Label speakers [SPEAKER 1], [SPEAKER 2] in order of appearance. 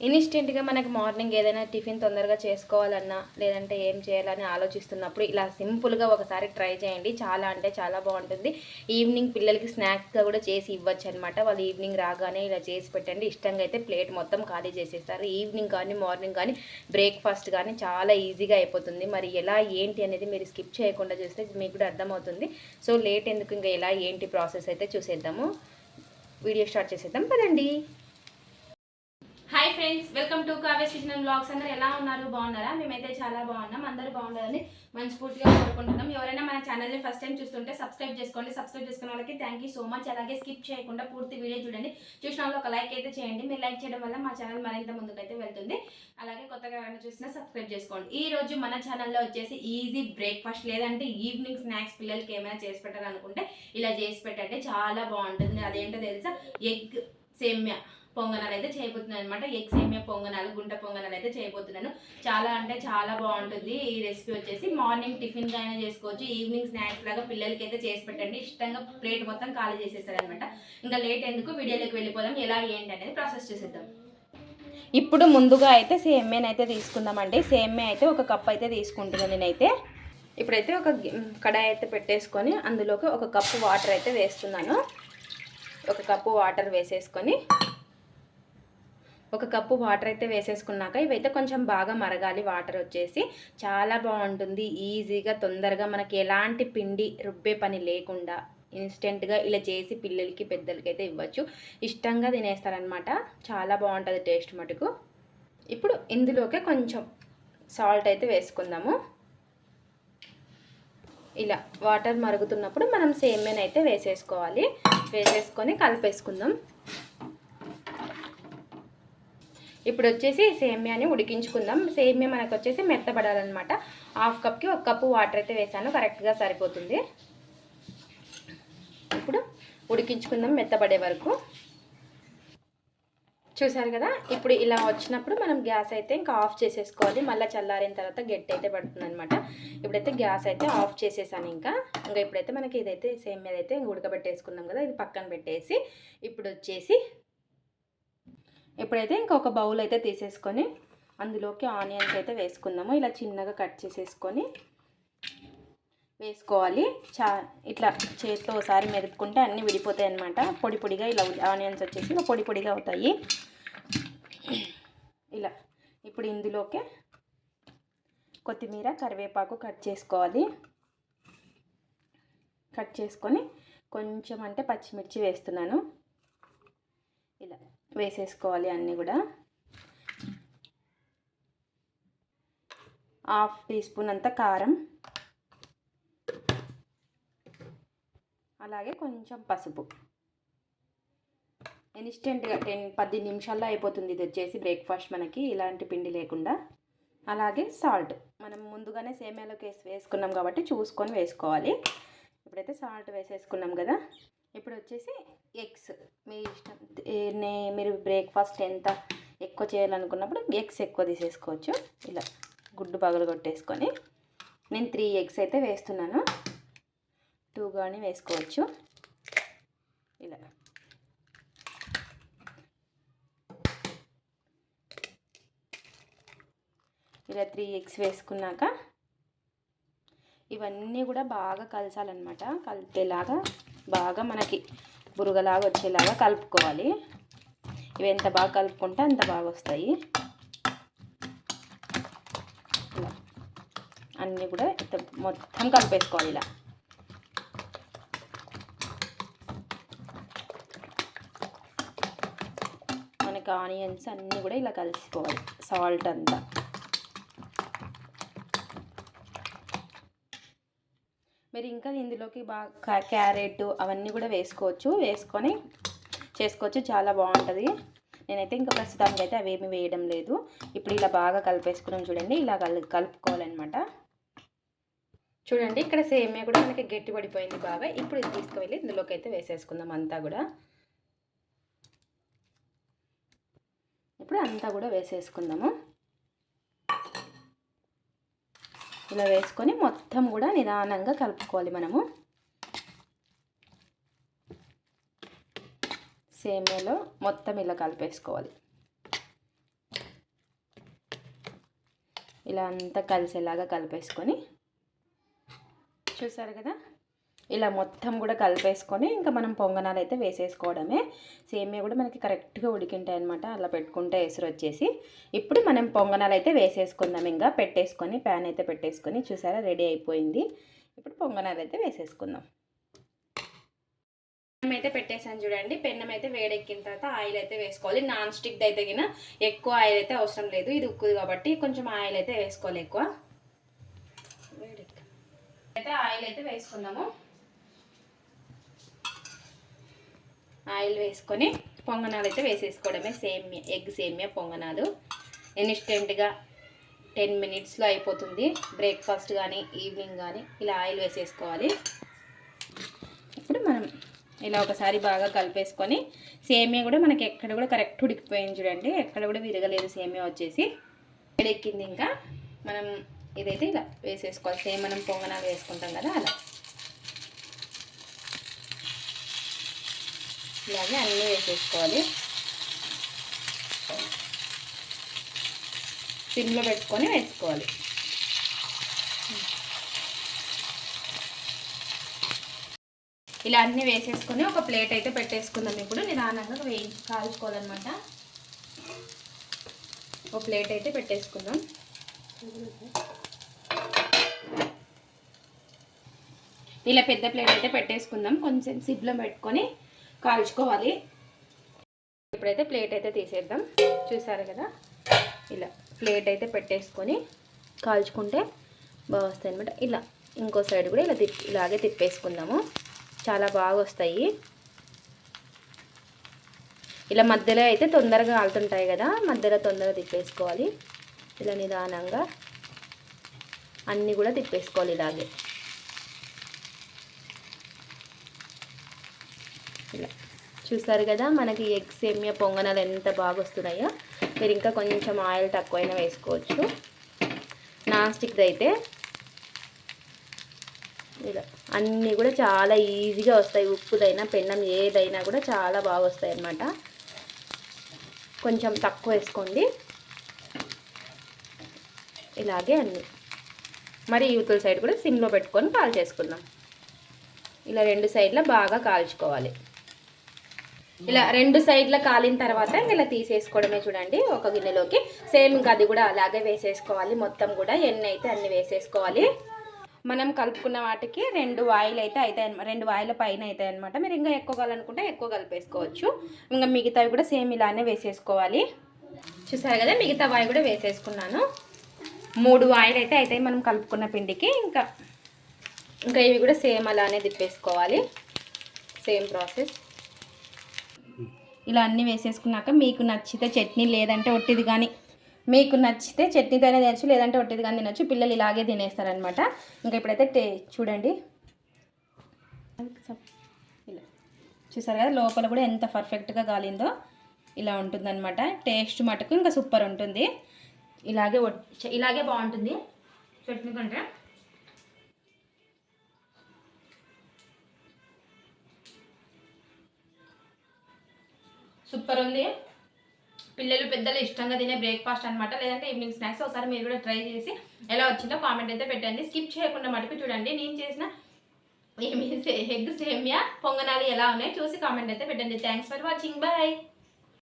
[SPEAKER 1] ఇన్స్టెంట్గా మనకి మార్నింగ్ ఏదైనా టిఫిన్ తొందరగా చేసుకోవాలన్నా లేదంటే ఏం చేయాలని ఆలోచిస్తున్నప్పుడు ఇలా సింపుల్గా ఒకసారి ట్రై చేయండి. చాలా అంటే చాలా బాగుంటుంది. ఈవినింగ్ పిల్లలకి స్నాక్స్గా కూడా చేసి ఇవ్వచ్చు అనమాట వాళ్ళు ఈవినింగ్ రాగానే ఇలా చేసి పెట్టండి. ఇష్టంగా అయితే ప్లేట్ మొత్తం ఖాళీ చేసేస్తారు. ఈవినింగ్ కానీ మార్నింగ్ కానీ బ్రేక్ఫాస్ట్ కానీ చాలా ఈజీగా అయిపోతుంది. మరి ఎలా ఏంటి అనేది మీరు స్కిప్ చేయకుండా చూస్తే మీకు కూడా అర్థమవుతుంది. సో లేట్ ఎందుకు ఇంకా ఎలా ఏంటి ప్రాసెస్ అయితే చూసేద్దాము. వీడియో స్టార్ట్ చేసేద్దాం. పదండి. Friends welcome to Kavya kitchen blogs. అందరూ ఎలా ఉన్నారు? బాగున్నారా? మేమైతే చాలా బాగున్నాం. అందరూ బాగుండాలని మనస్ఫూర్తిగా కోరుకుంటున్నాం. ఎవరైనా మన ఛానల్ని ఫస్ట్ టైం చూస్తుంటే సబ్స్క్రైబ్ చేసుకోండి. సబ్స్క్రైబ్ చేసుకున్న వాళ్ళకి థ్యాంక్ యూ సో మచ్ అలాగే స్కిప్ చేయకుండా పూర్తి వీడియో చూడండి. చూసిన వాళ్ళు ఒక లైక్ అయితే చేయండి. మీరు లైక్ చేయడం వల్ల మా ఛానల్ మరింత ముందుకైతే వెళ్తుంది. అలాగే కొత్తగా ఎవరైనా చూసినా సబ్స్క్రైబ్ చేసుకోండి. ఈ రోజు మన ఛానల్లో వచ్చేసి ఈజీ బ్రేక్ఫాస్ట్ లేదంటే ఈవినింగ్ స్నాక్స్ పిల్లలకి ఏమైనా చేసి పెట్టాలనుకుంటే ఇలా చేసి పెట్టండి. చాలా బాగుంటుంది. అదేంటో తెలుసా? ఎగ్ సేమ్యా. పొంగనాలు అయితే చేయబోతున్నాను అనమాట ఎగ్స్ ఏమే పొంగనాలు గుంట పొంగనాలు అయితే చేయబోతున్నాను. చాలా అంటే చాలా బాగుంటుంది. ఈ రెసిపీ వచ్చేసి మార్నింగ్ టిఫిన్గా అయినా చేసుకోవచ్చు. ఈవినింగ్ స్నాక్స్ లాగా పిల్లలకి అయితే చేసి పెట్టండి. ఇష్టంగా ప్లేట్ మొత్తం ఖాళీ చేసేసారనమాట ఇంకా లేట్ ఎందుకు వీడియోలోకి వెళ్ళిపోదాం. ఎలా ఏంటి అనేది ప్రాసెస్ చేసేద్దాం. ఇప్పుడు ముందుగా అయితే సేమ్యాని అయితే తీసుకుందామండి. సేమ్యా అయితే ఒక కప్ అయితే తీసుకుంటున్నాను నేనైతే. ఇప్పుడైతే ఒక కడాయి అయితే పెట్టేసుకొని అందులోకి ఒక కప్పు వాటర్ అయితే వేస్తున్నాను. ఒక కప్పు వాటర్ వేసేసుకొని ఒక కప్పు వాటర్ అయితే వేసేసుకున్నాక ఇవైతే కొంచెం బాగా మరగాలి. వాటర్ వచ్చేసి చాలా బాగుంటుంది. ఈజీగా తొందరగా మనకి ఎలాంటి పిండి రుబ్బే పని లేకుండా ఇన్స్టెంట్గా ఇలా చేసి పిల్లలకి పెద్దలకి అయితే ఇవ్వచ్చు. ఇష్టంగా తినేస్తారనమాట చాలా బాగుంటుంది టేస్ట్ మటుకు. ఇప్పుడు ఇందులోకే కొంచెం సాల్ట్ అయితే వేసుకుందాము. ఇలా వాటర్ మరుగుతున్నప్పుడు మనం సేమ్యాన్ అయితే వేసేసుకోవాలి. వేసేసుకొని కలిపేసుకుందాం. ఇప్పుడు వచ్చేసి సేమ్యాని ఉడికించుకుందాం. సేమ్యా మనకు వచ్చేసి మెత్తపడాలన్నమాట హాఫ్ కప్కి ఒక కప్పు వాటర్ అయితే వేసాను. కరెక్ట్గా సరిపోతుంది. ఇప్పుడు ఉడికించుకుందాం మెత్తబడే వరకు. చూసారు కదా? ఇప్పుడు ఇలా వచ్చినప్పుడు మనం గ్యాస్ అయితే ఇంకా ఆఫ్ చేసేసుకోవాలి. మళ్ళీ చల్లారిన తర్వాత గట్టి అయితే పడుతుంది అనమాట ఇప్పుడైతే గ్యాస్ అయితే ఆఫ్ చేసేసాను ఇంకా. ఇంకా ఇప్పుడైతే మనకి ఇదైతే సేమ్ అయితే ఉడకబెట్టేసుకున్నాం కదా? ఇది పక్కన పెట్టేసి ఇప్పుడు వచ్చేసి ఇప్పుడైతే ఇంకొక బౌల్ అయితే తీసేసుకొని అందులోకి ఆనియన్స్ అయితే వేసుకుందాము. ఇలా చిన్నగా కట్ చేసేసుకొని వేసుకోవాలి. చా ఇట్లా చేతితో ఒకసారి మెదుపుకుంటే అన్నీ విడిపోతాయి అనమాట పొడి పొడిగా ఇలా ఆనియన్స్ వచ్చేసి ఇలా పొడి పొడిగా అవుతాయి. ఇలా ఇప్పుడు ఇందులోకి కొత్తిమీర కరివేపాకు కట్ చేసుకోవాలి. కట్ చేసుకొని కొంచెం అంటే పచ్చిమిర్చి వేస్తున్నాను. వేసేసుకోవాలి అన్నీ కూడా. హాఫ్ టీ స్పూన్ అంత కారం. అలాగే కొంచెం పసుపు. ఇన్స్టెంట్గా టెన్ పది నిమిషాల్లో అయిపోతుంది. ఇది వచ్చేసి బ్రేక్ఫాస్ట్ మనకి ఇలాంటి పిండి లేకుండా. అలాగే సాల్ట్ మనం ముందుగానే సేమ్యాలోకి వేసి వేసుకున్నాం కాబట్టి చూసుకొని వేసుకోవాలి. ఇప్పుడైతే సాల్ట్ వేసేసుకున్నాం కదా. ఇప్పుడు వచ్చేసి ఎగ్స్. మీ ఇష్టం మీరు బ్రేక్ఫాస్ట్ ఎంత ఎక్కువ చేయాలనుకున్నప్పుడు ఎగ్స్ ఎక్కువ తీసేసుకోవచ్చు. ఇలా గుడ్డు పగలు కొట్టేసుకొని నేను త్రీ ఎగ్స్ అయితే వేస్తున్నాను. టూ కానీ వేసుకోవచ్చు. ఇలా. ఇలా త్రీ ఎగ్స్ వేసుకున్నాక ఇవన్నీ కూడా బాగా కలసాలన్నమాట. కలిపేలాగా బాగా మనకి బురుగలాగా వచ్చేలాగా కలుపుకోవాలి. ఇవి ఎంత బాగా కలుపుకుంటే అంత బాగా వస్తాయి. ఇలా. అన్నీ కూడా ఇంత మొత్తం కలిపేసుకోవాలి ఇలా. మనకి ఆనియన్స్ అన్నీ కూడా ఇలా కలిసిపోవాలి. సాల్ట్ అంతా. మీరు ఇంకా ఇందులోకి బాగా క్యారెట్ అవన్నీ కూడా వేసుకోవచ్చు. వేసుకొని చేసుకోవచ్చు. చాలా బాగుంటుంది. నేనైతే ఇంకా ప్రస్తుతానికి అయితే అవేమి వేయడం లేదు. ఇప్పుడు ఇలా బాగా కలిపేసుకున్నాం చూడండి. ఇలా కలు కలుపుకోవాలన్నమాట. చూడండి ఇక్కడ సేమియా కూడా మనకి గట్టి పడిపోయింది బాగా. ఇప్పుడు ఇది తీసుకువెళ్ళి ఇందులోకి అయితే వేసేసుకుందాం అంతా కూడా. ఇప్పుడు అంతా కూడా వేసేసుకుందాము. ఇలా వేసుకొని మొత్తం కూడా నిదానంగా కలుపుకోవాలి మనము. సేమ్యాలో మొత్తం ఇలా కలిపేసుకోవాలి. ఇలా అంతా కలిసేలాగా కలిపేసుకొని. చూసారు కదా? ఇలా మొత్తం కూడా కలిపేసుకొని ఇంకా మనం పొంగనాలు అయితే వేసేసుకోవడమే. సేమియా కూడా మనకి కరెక్ట్గా ఉడికింటాయి అనమాట అలా పెట్టుకుంటే ఎసురు వచ్చేసి. ఇప్పుడు మనం పొంగనాలు అయితే వేసేసుకుందాం. ఇంకా పెట్టేసుకొని ప్యాన్ అయితే పెట్టేసుకొని చూసారా రెడీ అయిపోయింది. ఇప్పుడు పొంగనాలు అయితే వేసేసుకుందాం. పెన్నం అయితే పెట్టేసాను చూడండి. పెన్నం అయితే వేడెక్కిన తర్వాత ఆయిల్ అయితే వేసుకోవాలి. నాన్ స్టిక్ అయితే కింద ఎక్కువ ఆయిల్ అయితే అవసరం లేదు. ఇది ఉక్కుది కాబట్టి కొంచెం ఆయిల్ అయితే వేసుకోవాలి ఎక్కువ. అయితే ఆయిల్ అయితే వేసుకుందాము. ఆయిల్ వేసుకొని పొంగనాలు అయితే వేసేసుకోవడమే సేమియా ఎగ్ సేమియా పొంగనాలు. ఇన్స్టెంట్గా టెన్ మినిట్స్లో అయిపోతుంది. బ్రేక్ఫాస్ట్ కానీ ఈవినింగ్ కానీ ఇలా ఆయిల్ వేసేసుకోవాలి. ఇప్పుడు మనం ఇలా ఒకసారి బాగా కలిపేసుకొని సేమియా కూడా మనకి ఎక్కడ కూడా కరెక్ట్ ఉడికిపోయింది చూడండి. ఎక్కడ కూడా విరగలేదు సేమియా వచ్చేసి. ఎక్కింది ఇంకా. మనం ఇదైతే ఇలా వేసేసుకోవాలి. సేమ్ మనం పొంగనాలు వేసుకుంటాం కదా అలా. ఇలాగే అన్నీ వేసేసుకోవాలి. సిమ్లో పెట్టుకొని వేసుకోవాలి. ఇలా అన్నీ వేసేసుకొని ఒక ప్లేట్ అయితే పెట్టేసుకుందాం. ఇప్పుడు నిదానంగా వేయించి కాల్చుకోవాలన్నమాట. ఒక ప్లేట్ అయితే పెట్టేసుకుందాం. ఇలా పెద్ద ప్లేట్ అయితే పెట్టేసుకుందాం. కొంచెం సిబ్లో పెట్టుకొని కాల్చుకోవాలి. ఇప్పుడైతే ప్లేట్ అయితే తీసేద్దాం. చూసారు కదా? ఇలా ప్లేట్ అయితే పెట్టేసుకొని కాల్చుకుంటే బాగా వస్తాయి అనమాట ఇలా ఇంకో సైడ్ కూడా ఇలా తిప్పి ఇలాగే తిప్పేసుకుందాము. చాలా బాగా వస్తాయి ఇలా మధ్యలో అయితే తొందరగా కాలుతుంటాయి కదా? మధ్యలో తొందరగా తిప్పేసుకోవాలి. ఇలా నిదానంగా అన్నీ కూడా తిప్పేసుకోవాలి ఇలాగే. ఇలా. చూసారు కదా మనకి ఎగ్ సేమియా పొంగనాలు ఎంత బాగా వస్తున్నాయో. మీరు ఇంకా కొంచెం ఆయిల్ తక్కువైనా వేసుకోవచ్చు. నాన్ స్టిక్ది అయితే ఇలా అన్నీ కూడా చాలా ఈజీగా వస్తాయి. ఉప్పుదైనా పెన్నం ఏదైనా కూడా చాలా బాగా వస్తాయి అన్నమాట. కొంచెం తక్కువ వేసుకోండి. ఇలాగే అన్నీ. మరి యూతుల సైడ్ కూడా సిమ్లో పెట్టుకొని కాల్ చేసుకుందాం. ఇలా రెండు సైడ్ల బాగా కాల్చుకోవాలి. ఇలా రెండు సైడ్ల కాలిన తర్వాత ఇలా తీసేసుకోవడమే చూడండి ఒక గిన్నెలోకి. సేమ్ ఇంకా అది కూడా అలాగే వేసేసుకోవాలి. మొత్తం కూడా ఎన్ని అయితే అన్ని వేసేసుకోవాలి. మనం కలుపుకున్న వాటికి రెండు ఆయిల్ అయితే అవుతాయి రెండు వాయిల పైన అవుతాయి అనమాట. మీరు ఇంకా ఎక్కువ కావాలనుకుంటే ఎక్కువ కలిపేసుకోవచ్చు. ఇంకా మిగతావి కూడా సేమ్ ఇలానే వేసేసుకోవాలి. చూసారు కదా మిగతా వాయి కూడా వేసేసుకున్నాను. మూడు వాయిల్ అయితే అవుతాయి మనం కలుపుకున్న పిండికి. ఇంకా ఇంకా ఇవి కూడా సేమ్ అలానే తిప్పేసుకోవాలి. సేమ్ ప్రాసెస్ ఇలా అన్నీ వేసేసుకున్నాక మీకు నచ్చితే చట్నీ లేదంటే ఒట్టిది కానీ మీకు నచ్చితే చట్నీతోనే తినచ్చు లేదంటే ఒట్టిది కానీ తినచ్చు. పిల్లలు ఇలాగే తినేస్తారనమాట ఇంకా ఇప్పుడైతే టే చూడండి. ఇలా చూసారు కదా లోపల కూడా ఎంత పర్ఫెక్ట్గా కాలిందో ఇలా ఉంటుందన్నమాట. టేస్ట్ మటుకు ఇంకా సూపర్ ఉంటుంది. ఇలాగే ఇలాగే బాగుంటుంది. చట్నీ కంటే. సూపర్ ఉంది. పిల్లలు పెద్దలు ఇష్టంగా తినే బ్రేక్ఫాస్ట్ అనమాట లేదంటే ఈవినింగ్ స్నాక్స్ ఒకసారి మీరు కూడా ట్రై చేసి ఎలా వచ్చిందో కామెంట్ అయితే పెట్టండి. స్కిప్ చేయకుండా మటుకు చూడండి. నేను చేసిన ఏమి ఎగ్ సేమియా పొంగనాలు ఎలా ఉన్నాయి చూసి కామెంట్ అయితే పెట్టండి. Thanks for watching bye